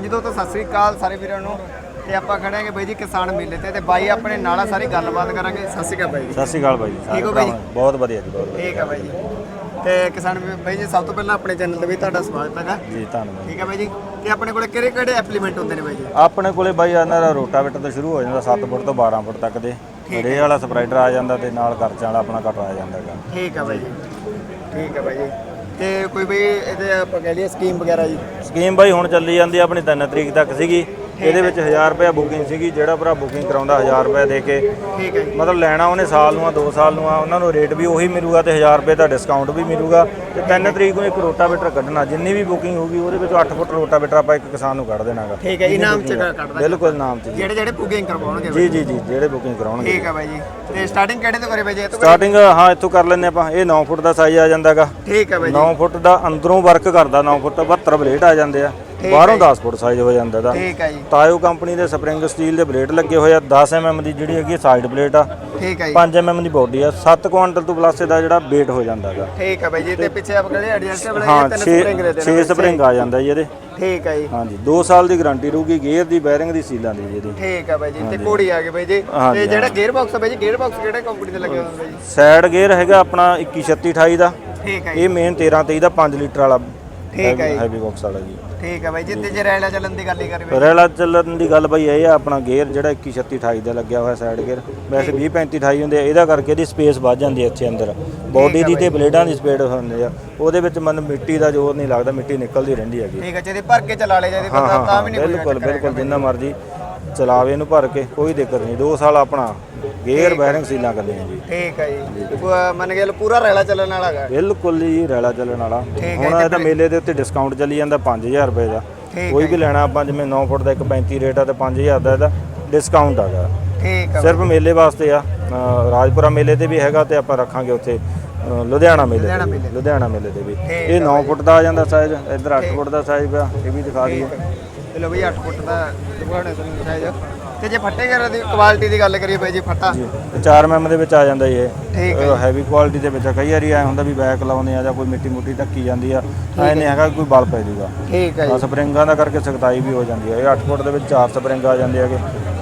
ਜਦੋਂ ਤੋਂ ਸਤਿ ਸ੍ਰੀ ਅਕਾਲ ਸਾਰੇ ਵੀਰਾਂ ਨੂੰ। ਤੇ ਆਪਾਂ ਖੜੇ ਆਂਗੇ ਬਾਈ ਜੀ ਕਿਸਾਨ ਮੇਲੇ ਤੇ। ਤੇ ਬਾਈ ਆਪਣੇ ਨਾਲ ਸਾਰੀ ਗੱਲਬਾਤ ਕਰਾਂਗੇ। ਸਤਿ ਸ੍ਰੀ ਅਕਾਲ ਬਾਈ ਜੀ। ਸਤਿ ਸ਼੍ਰੀ ਅਕਾਲ ਬਾਈ ਜੀ ਸਾਰੇ ਠੀਕ ਹੋ ਬਾਈ? ਭਰਾਵਾਂ। ਬਹੁਤ ਵਧੀਆ ਜੀ ਬਹੁਤ ਵਧੀਆ। ਠੀਕ ਆ ਬਾਈ ਜੀ। ਤੇ ਕਿਸਾਨ ਵੀ- ਬਾਈ ਜੀ ਸਭ ਤੋਂ ਪਹਿਲਾਂ ਆਪਣੇ ਚੈਨਲ ਤੇ ਵੀ ਤੁਹਾਡਾ ਸਵਾਗਤ ਹੈਗਾ। ਜੀ ਧੰਨਵਾਦ। ਠੀਕ ਆ ਬਾਈ ਜੀ। ਤੇ ਆਪਣੇ ਕੋਲੇ ਕਿਹੜੇ ਕਿਹੜੇ ਐਪਲੀਮੈਂਟ ਹੁੰਦੇ ਨੇ ਬਾਈ ਜੀ? ਆਪਣੇ ਕੋਲੇ ਬਾਈ ਇਹਨਾਂ ਦਾ ਰੋਟਾਵੇਟਰ ਤੋਂ ਸ਼ੁਰੂ ਹੋ ਜਾਂਦਾ 7 ਫੁੱਟ ਤੋਂ 12 ਫੁੱਟ ਤੱਕ ਦੇ। ਰੇ ਵਾਲਾ ਸਪਰਾਈਡਰ ਆ ਜਾਂਦਾ ਤੇ ਨਾਲ ਖਰਚਾ ਵਾਲਾ ਆਪਣਾ ਕਟਰ ਆ ਜਾਂਦਾ ਹੈਗਾ। ਠੀਕ ਆ ਬਾਈ ਜੀ। ਠੀਕ ਆ ਬਾਈ ਜੀ। ਤੇ ਕੋਈ ਬਈ ਇਹਦੇ ਆਪਾਂ ਕਹਿ ਲਈਏ ਸਕੀਮ ਵਗੈਰਾ ਜੀ? ਸਕੀਮ ਬਾਈ ਹੁਣ ਚੱਲੀ ਜਾਂਦੀ ਆ ਆਪਣੀ 3 ਤਰੀਕ ਤੱਕ ਸੀਗੀ। ਇਹਦੇ ਵਿੱਚ 1000 ਰੁਪਏ ਬੁਕਿੰਗ ਸੀਗੀ ਜਿਹੜਾ ਭਰਾ ਬੁਕਿੰਗ ਕਰਾਉਂਦਾ 1000 ਰੁਪਏ ਦੇ ਕੇ। ਠੀਕ ਹੈ ਜੀ। ਮਤਲਬ ਲੈਣਾ ਉਹਨੇ ਸਾਲ ਨੂੰ ਆ 2 ਸਾਲ ਨੂੰ ਆ ਉਹਨਾਂ ਨੂੰ ਰੇਟ ਵੀ ਉਹੀ ਮਿਲੂਗਾ ਤੇ 1000 ਰੁਪਏ ਦਾ ਡਿਸਕਾਊਂਟ ਵੀ ਮਿਲੂਗਾ। ਤੇ 3 ਤਰੀਕ ਨੂੰ ਇੱਕ ਰੋਟਾਵੇਟਰ ਕੱਢਣਾ ਜਿੰਨੀ ਵੀ ਬੁਕਿੰਗ ਹੋਊਗੀ ਉਹਦੇ ਵਿੱਚੋਂ 8 ਫੁੱਟ ਰੋਟਾਵੇਟਰ ਆਪਾਂ ਇੱਕ ਕਿਸਾਨ ਨੂੰ ਕੱਢ ਦੇਣਾਗਾ। ਠੀਕ ਹੈ ਇਨਾਮ ਚ ਕੱਢਦਾ ਬਿਲਕੁਲ ਨਾਮ ਚ ਜਿਹੜੇ ਜਿਹੜੇ ਬੁਕਿੰਗ ਕਰਵਾਉਣਗੇ ਜੀ ਜੀ। ਜੀ ਜਿਹੜੇ ਬੁਕਿੰਗ ਕਰਾਉਣਗੇ। ਠੀਕ ਆ ਬਾਈ ਜੀ। ਤੇ ਸਟਾਰਟਿੰਗ ਕਿਹੜੇ ਤੋਂ ਕਰੇ ਬਾਈ ਜੀ? ਸਟਾਰਟਿੰਗ ਹਾਂ ਇੱਥੋਂ ਕਰ ਲੈਂਦੇ ਆਪਾਂ। ਇਹ 9 ਫੁੱਟ ਦਾ ਸਾਈਜ਼ ਆ ਜਾਂਦਾਗਾ। ਠੀਕ ਆ ਬਾਈ ਜੀ। 9 ਫੁੱਟ ਦਾ ਅੰਦਰੋਂ ਵਰਕ ਕਰਦਾ 9 ਫੁੱਟ 72 ਬਲੇਡ ਆ ਜਾਂਦੇ ਆ। ਬਾਹਰੋਂ 10 ਫੁੱਟ ਸਾਈਜ਼ ਹੋ ਜਾਂਦਾ ਦਾ ਠੀਕ ਆ ਜੀ। ਤਾਇਓ ਕੰਪਨੀ ਦੇ ਸਪਰਿੰਗ ਸਟੀਲ ਦੇ ਬਲੇਡ ਲੱਗੇ ਹੋਏ ਆ 10 mm ਦੀ ਜਿਹੜੀ ਹੈਗੀ ਸਾਈਡ ਪਲੇਟ ਆ। ਠੀਕ ਆ ਜੀ। 5 mm ਦੀ ਬੋਡੀ ਆ 7 ਕੁਆਂਟਲ ਤੋਂ ਪਲੱਸ ਇਹਦਾ ਜਿਹੜਾ weight ਹੋ ਜਾਂਦਾਗਾ ਠੀਕ ਆ ਬਾਈ ਜੀ ਤੇ ਪਿੱਛੇ ਆਪ ਕਹਿੰਦੇ ਐਡਜਸਟੇਬਲ ਹਾਂ ਹੈ ਤਿੰਨ 6 ਸਪਰਿੰਗ ਦੇ 6 ਦੇਣਾ ਸਪਰਿੰਗ ਆ ਜਾਂਦਾ ਜੀ ਇਹਦੇ। ਠੀਕ ਆ ਜੀ। ਹਾਂਜੀ 2 ਸਾਲ ਦੀ ਗਾਰੰਟੀ ਰਹੂਗੀ ਗੇਅਰ ਦੀ ਬੈਰਿੰਗ ਦੀ ਸੀਲਾਂ ਦੀ ਜੀ ਇਹਦੀ। ਠੀਕ ਆ ਬਾਈ ਜੀ ਤੇ ਕੋੜੀ ਆ ਗਈ ਬਾਈ ਜੀ। ਤੇ ਜਿਹੜਾ ਗੇਅਰ ਬਾਕਸ ਆ ਬਾਈ ਜੀ ਗੇਅਰ ਬਾਕਸ ਕਿਹੜੇ ਕੰਪਨੀ ਦੇ ਲੱਗੇ ਹੋਏ ਬਾਈ? ਜੀ ਸਾਈਡ ਗੇਅਰ ਹੈਗਾ ਆਪਣਾ 2136 28 ਦਾ। ਠੀਕ ਇਹ ਮੇਨ 13 23 ਦਾ 5 ਲੀਟਰ ਵਾਲਾ ਠੀਕ ਆ ਜੀ। ਹੈਵੀ ਬਾਕਸ ਵਾਲਾ ਜੀ। ਠੀਕ ਆ ਬਾਈ ਜੀ ਤੇ ਜੇ ਰੈਲਾ ਚੱਲਣ ਦੀ ਗੱਲ ਹੀ ਕਰੀਏ। ਰੈਲਾ ਚੱਲਣ ਦੀ ਗੱਲ ਬਈ ਇਹ ਆ ਆਪਣਾ ਗੇਅਰ ਜਿਹੜਾ 21 36 28 ਦਾ ਲੱਗਿਆ ਹੋਇਆ ਸਾਈਡ ਗੇਅਰ ਵੈਸੇ 20 35 28 ਹੁੰਦੇ ਆ ਇਹਦਾ ਕਰਕੇ ਇਹਦੀ ਸਪੇਸ ਵੱਧ ਜਾਂਦੀ ਹੈ ਇੱਥੇ ਅੰਦਰ। ਬੋਡੀ ਦੀ ਤੇ ਬਲੇਡਾਂ ਦੀ ਸਪੀਡ ਹੁੰਦੀ ਆ। ਉਹਦੇ ਵਿੱਚ ਮਨ ਮਿੱਟੀ ਦਾ ਜ਼ੋਰ ਨਹੀਂ ਲੱਗਦਾ ਮਿੱਟੀ ਨਿਕਲਦੀ ਰਹਿੰਦੀ ਹੈਗੀ। ਠੀਕ ਆ ਜੇ ਭਰ ਕੇ ਚਲਾ ਲੇ ਜੇ ਹਾਂ ਬੰਦਾ ਤਾਂ ਹਾਂ ਵੀ ਨਹੀਂ ਕੋਈ ਬਿਲਕੁਲ ਬਿਲਕੁਲ ਜਿੰਨਾ ਮਰਜ਼ੀ ਚਲਾਵੇ ਇਹਨੂੰ ਭਰ ਕੇ ਕੋਈ ਦਿੱਕਤ ਨਹੀਂ। 2 ਸਾਲ ਆਪਣਾ ਗੇਅਰ ਬੈਰਿੰਗ ਸੀਲਾਂ ਕਰਦੀਆਂ ਜੀ। ਠੀਕ ਆ ਜੀ। ਪੂਰਾ- ਮੰਨ ਚੱਲ ਪੂਰਾ ਰੈਲਾ ਚੱਲਣ ਵਾਲਾ ਹੈਗਾ। ਬਿਲਕੁਲ ਜੀ ਰੈਲਾ ਚੱਲਣ ਵਾਲਾ। ਹੈ, ਹੁਣ ਇਹਦਾ ਮੇਲੇ ਦੇ ਉੱਤੇ ਡਿਸਕਾਊਂਟ ਚੱਲੀ ਜਾਂਦਾ 5000 ਰੁਪਏ ਦਾ। ਠੀਕ ਕੋਈ ਵੀ ਲੈਣਾ ਆਪਾਂ ਜਿਵੇਂ 9 ਫੁੱਟ ਦਾ ਇੱਕ 35 ਰੇਟ ਆ ਤੇ 5000 ਦਾ ਇਹਦਾ ਡਿਸਕਾਊਂਟ ਹੈਗਾ ਠੀਕ ਆ। ਸਿਰਫ ਮੇਲੇ ਵਾਸਤੇ ਆ। ਅ, ਰਾਜਪੁਰਾ ਮੇਲੇ ਤੇ ਵੀ ਹੈਗਾ ਤੇ ਆਪਾਂ ਰੱਖਾਂਗੇ ਉੱਥੇ ਅ, ਲੁਧਿਆਣਾ ਮੇਲੇ ਲੁਧਿਆਣਾ ਤੇ ਮੇਲੇ। ਵੀ। ਲੁਧਿਆਣਾ ਮੇਲੇ ਤੇ ਵੀ। ਇਹ 9 ਫੁੱਟ ਦਾ ਆ ਜਾਂਦਾ ਸਾਈਜ਼ ਇੱਧਰ 8 ਫੁੱਟ ਦਾ ਸਾਈਜ਼ ਪਿਆ ਇਹ ਵੀ ਦਿਖਾ ਦਈਏ। ਚਲੋ ਬਈ 8 ਫੁੱਟ ਦਾ ਦਿਖਾਉਣੇ ਤੁਹਾਨੂੰ ਸਾਈਜ਼ ਤੇ ਜੇ ਫੱਟੇ ਵਗੈਰਾ ਦੀ ਕੁਆਲਿਟੀ ਦੀ ਗੱਲ ਕਰੀਏ ਬਾਈ ਜੀ ਫੱਟਾ। ਜੀ 4 mm ਦੇ ਵਿੱਚ ਆ ਜਾਂਦਾ ਜੀ ਇਹ। ਠੀਕ ਹੈ। ਹੈਵੀ ਕੁਆਲਿਟੀ ਦੇ ਵਿੱਚ ਆ। ਕਈ ਵਾਰੀ ਐ ਹੁੰਦਾ ਵੀ ਬੈਕ ਲਾਉਂਦੇ ਆ ਜਾਂ ਕੋਈ ਮਿੱਟੀ ਮੁੱਟੀ ਢੱਕੀ ਜਾਂਦੀ ਆ। ਐ ਨਹੀਂ ਹੈਗਾ ਕੋਈ ਬਲ ਪੈ ਜਾਊਗਾ ਠੀਕ ਹੈ ਜੀ। ਸਪਰਿੰਗਾਂ ਦਾ ਕਰਕੇ ਸਖਤਾਈ ਵੀ ਹੋ ਜਾਂਦੀ ਹੈ ਇਹ 8 ਫੁੱਟ ਦੇ ਵਿੱਚ 4 ਸਪਰਿੰਗ ਆ ਜਾਂਦੇ ਹੈਗੇ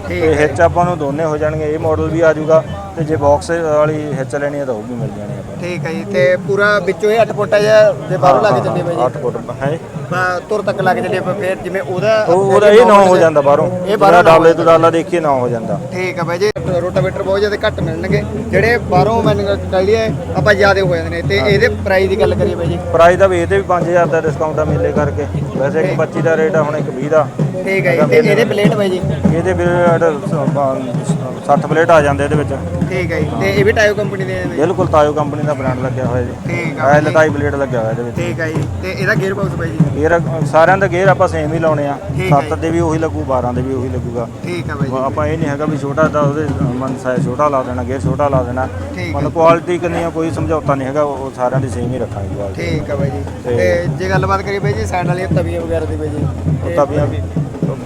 ਠੀਕ ਤੇ ਹਿੱਚ ਆਪਾਂ ਨੂੰ ਦੋਨੇ ਹੋ ਜਾਣਗੇ। ਇਹ ਮਾਡਲ ਵੀ ਆ ਜਾਊਗਾ ਤੇ ਜੇ ਬਾਕਸ ਵਾਲੀ ਹਿੱਚ ਲੈਣੀ ਹੈ ਤਾਂ ਉਹ ਵੀ ਮਿਲ ਜਾਣੀ ਆਪਾਂ ਠੀਕ ਹੈ ਜੀ ਤੇ ਪੂਰਾ ਵਿੱਚੋਂ ਇਹ 8 ਫੁੱਟ ਆ ਜਾਂ ਜੇ ਬਾਹਰੋਂ ਲੱਗ ਚੱਲੇ ਬਾਈ? ਜੀ 8 ਫੁੱਟ ਹੈ? ਤੁਰ ਤੱਕ ਲੱਗ ਚੱਲੇ ਫਿਰ ਜਿਵੇਂ ਉਹਦਾ ਉਹ ਉਹਦਾ ਇਹ 9 ਹੋ ਜਾਂਦਾ ਬਾਹਰੋਂ। ਇਹ ਬਾਹਰੋਂ ਡਾਲੇ ਤੋਂ ਡਾਲਾ ਦੇਖੀਏ 9 ਹੋ ਜਾਂਦਾ। ਠੀਕ ਹੈ ਬਾਈ ਜੀ ਰੋਟਾਵੇਟਰ ਬਹੁਤ ਜ਼ਿਆਦਾ ਘੱਟ ਮਿਲਣਗੇ ਜਿਹੜੇ ਬਾਹਰੋਂ ਮੈਨੂੰ ਕਹਿ ਲਈਏ ਆਪਾਂ ਜ਼ਿਆਦਾ ਹੋ ਜਾਂਦੇ ਨੇ। ਤੇ ਇਹਦੇ ਪ੍ਰਾਈਸ ਦੀ ਗੱਲ ਕਰੀਏ ਬਾਈ ਜੀ। ਪ੍ਰਾਈਸ ਦਾ ਵੀ ਇਹਦੇ ਵੀ 5000 ਦਾ ਡਿਸਕਾਊਂਟ ਆ ਮੇਲੇ ਕਰਕੇ। ਵੈਸੇ ਇੱਕ 25 ਦਾ ਰੇਟ ਆ ਹੁਣ ਇੱਕ 20 ਦਾ। ਠੀਕ ਹੈ ਜੀ ਤੇ ਇਹਦੇ ਪਲੇਟ ਬਾਈ ਜੀ? ਇਹਦੇ ਵੀ 60 ਪਲੇਟ ਆ ਜਾਂਦੇ ਇਹਦੇ ਵਿੱਚ। ਠੀਕ ਹੈ ਜੀ। ਤੇ ਇਹ ਵੀ ਟਾਇਓ ਕੰਪਨੀ ਦੇ ਨੇ? ਬਿਲਕੁਲ ਤਾਇਓ ਕੰਪਨੀ ਦਾ ਬ੍ਰਾਂਡ ਲੱਗਿਆ ਹੋਇਆ ਜੀ। ਠੀਕ ਆ। ਐਲ ਟਾਈ ਪਲੇਟ ਲੱਗਿਆ ਹੋਇਆ ਇਹਦੇ ਵਿੱਚ। ਠੀਕ ਹੈ ਜੀ। ਤੇ ਇਹਦਾ ਗੇਅਰ ਬਾਕਸ ਬਾਈ ਜੀ? ਗੇਅਰ ਸਾਰਿਆਂ ਦਾ ਗੇਅਰ ਆਪਾਂ ਸੇਮ ਹੀ ਲਾਉਣੇ ਆ। ਠੀਕ ਹੈ 7 ਦੇ ਵੀ ਉਹੀ ਲੱਗੂ 12 ਦੇ ਵੀ ਉਹੀ ਲੱਗੂਗਾ। ਠੀਕ ਹੈ ਬਾਈ ਜੀ। ਆਪਾਂ ਇਹ ਨਹੀਂ ਹੈਗਾ ਵੀ ਛੋਟਾ ਤਾਂ ਉਹਦੇ ਮਨ ਸਾਇਜ਼ ਛੋਟਾ ਲਾ ਦੇਣਾ ਗੇਅਰ ਛੋਟਾ ਲਾ ਦੇਣਾ। ਠੀਕ ਮਨ ਕੁਆਲਿਟੀ ਕਿੰਨੀ ਆ ਕੋਈ ਸਮਝੌਤਾ ਨਹੀਂ ਹੈਗਾ ਉਹ ਸਾਰਿਆਂ ਦੀ ਸੇਮ ਹੀ ਰੱਖਾਂਗੇ ਕੁਆਲਿਟੀ ਠੀਕ ਹੈ ਬਾਈ ਜੀ। ਤੇ- ਤੇ ਜੇ ਗੱਲਬਾਤ ਕਰੀਏ ਬਾਈ ਜੀ ਸਾਈਡ ਵਾਲੀਆਂ ਤਵੀਆਂ ਵਗੈਰਾ ਦੀ ਬਾਈ ਜੀ। ਤੇ- ਤਵੀਆਂ ਵੀ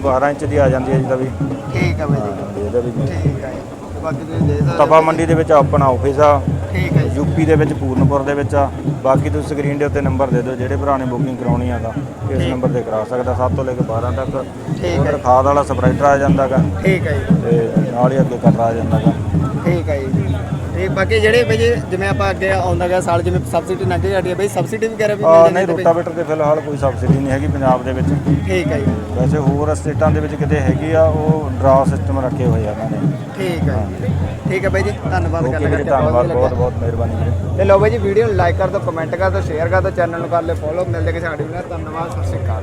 12 ਇੰਚ ਦੀ ਆ ਜਾਂਦੀ ਹੈ ਜੀ ਤਵੀ। ਠੀਕ ਹੈ ਬਾਈ ਜੀ। ਇਹਦਾ ਵੀ ਠੀਕ ਹੈ ਜੀ। ਬਾਕੀ ਤੁਸੀਂ ਦੇ ਸਕਦੇ ਤਪਾ ਮੰਡੀ ਦੇ ਵਿੱਚ ਆਪਣਾ ਆਫਿਸ ਆ। ਠੀਕ ਹੈ ਜੀ। ਯੂਪੀ ਦੇ ਵਿੱਚ ਪੂਰਨਪੁਰ ਦੇ ਵਿੱਚ ਆ। ਬਾਕੀ ਤੁਸੀਂ ਸਕਰੀਨ ਦੇ ਉੱਤੇ ਨੰਬਰ ਦੇ ਦਿਓ ਜਿਹੜੇ ਭਰਾ ਨੇ ਬੁਕਿੰਗ ਕਰਾਉਣੀ ਆ ਤਾਂ ਇਸ ਨੰਬਰ ਤੇ ਕਰਾ ਸਕਦਾ 7 ਤੋਂ ਲੈ ਕੇ 12 ਤੱਕ। ਠੀਕ ਉਧਰ ਖਾਦ ਵਾਲਾ ਸਪਰਾਈਟਰ ਆ ਜਾਂਦਾਗਾ। ਠੀਕ ਹੈ ਜੀ। ਤੇ ਨਾਲ ਹੀ ਅੱਗੇ ਕਟਰ ਆ ਜਾਂਦਾਗਾ। ਠੀਕ ਹੈ ਜੀ। ਤੇ ਬਾਕੀ ਜਿਹੜੇ ਬਾਈ ਜੀ ਜਿਵੇਂ ਆਪਾਂ ਅੱਗੇ ਆਉਂਦਾ ਗਿਆ ਸਾਲ ਜਿਵੇਂ ਸਬਸਿਡੀ ਲੰਘ ਜਾਂਦੀ ਹੈ ਬਾਈ ਸਬਸਿਡੀ ਵਗੈਰਾ ਵੀ ਆ ਮਿਲ ਨਹੀਂ ਜਾਂਦੀ ਹੈ ਰੋਟਾਵੇਟਰ ਤੇ ਫਿਲਹਾਲ ਕੋਈ ਸਬਸਿਡੀ ਨਹੀਂ ਹੈਗੀ ਪੰਜਾਬ ਦੇ ਵਿੱਚ। ਠੀਕ ਹੈ ਜੀ। ਵੈਸੇ ਹੋਰ ਸਟੇਟਾਂ ਦੇ ਵਿੱਚ ਕਿਤੇ ਹੈਗੀ ਆ ਉਹ ਡਰਾ ਸਿਸਟਮ ਰੱਖੇ ਹੋਏ ਆ ਉਹਨਾਂ ਨੇ। ਠੀਕ ਹੈ ਜੀ। ਠੀਕ ਹੈ ਬਾਈ ਜੀ ਧੰਨਵਾਦ ਓਕੇ ਗੱਲ ਵੀਰੇ ਕਰਕੇ ਧੰਨਵਾਦ ਵਧੀਆ ਬਹੁਤ ਲੱਗਿਆ। ਬਹੁਤ ਮਿਹਰਬਾਨੀ ਵੀਰੇ। ਤੇ ਲਓ ਬਾਈ ਜੀ ਵੀਡੀਓ ਨੂੰ ਲਾਈਕ ਕਰ ਦਿਓ ਕਮੈਂਟ ਕਰ ਦਿਓ ਸ਼ੇਅਰ ਕਰ ਦਿਓ ਚੈਨਲ ਨੂੰ ਕਰ ਲਿਓ ਫੋਲੋ ਮਿਲਦੇ ਕਿਸੇ ਵੀਡੀਓ ਨਾਲ। ਧੰਨਵਾਦ ਸਤਿ ਸ਼੍ਰੀ ਅਕਾਲ।